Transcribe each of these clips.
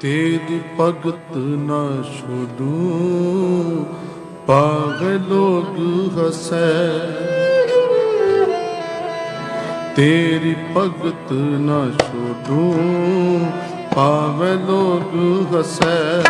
ਤੇਰੀ ਭਗਤ ਨਾ ਛੋਡੂ ਪਾਗਲ ਲੋਗ ਹਸੈ। ਤੇਰੀ ਭਗਤ ਨਾ ਛੋਡੂ ਪਾਗਲ ਲੋਗ ਹਸੈ।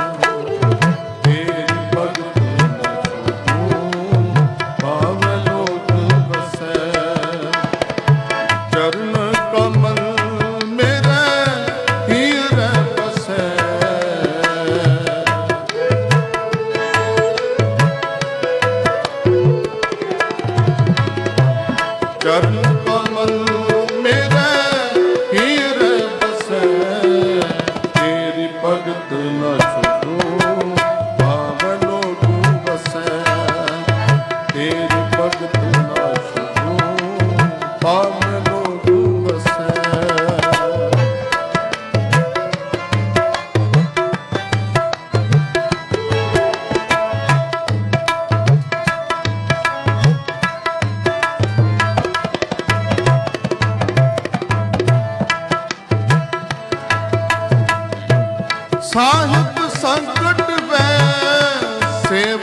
ਚਰਨ ਕਮਲ ਸਾਹਿਬ ਸੰਕਟ ਵੇ ਸੇਵ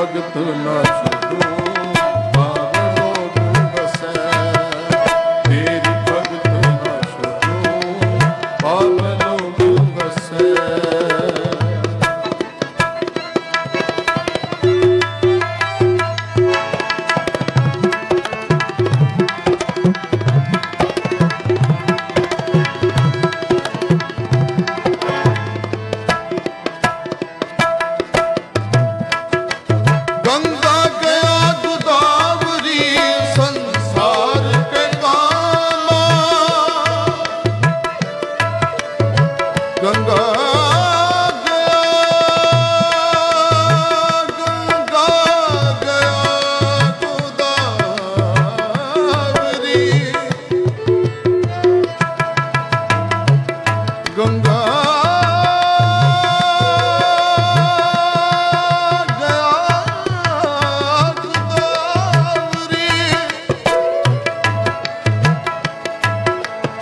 ਅਗਤ ਨਾ ਛੁਡੋ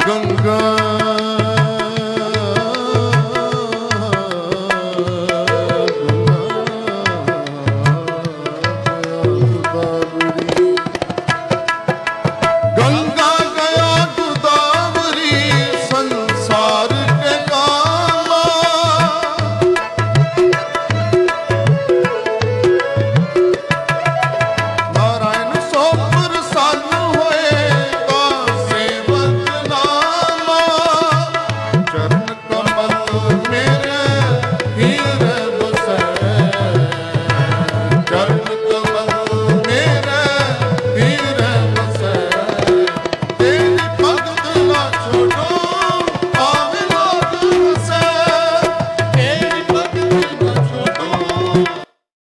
gonna go.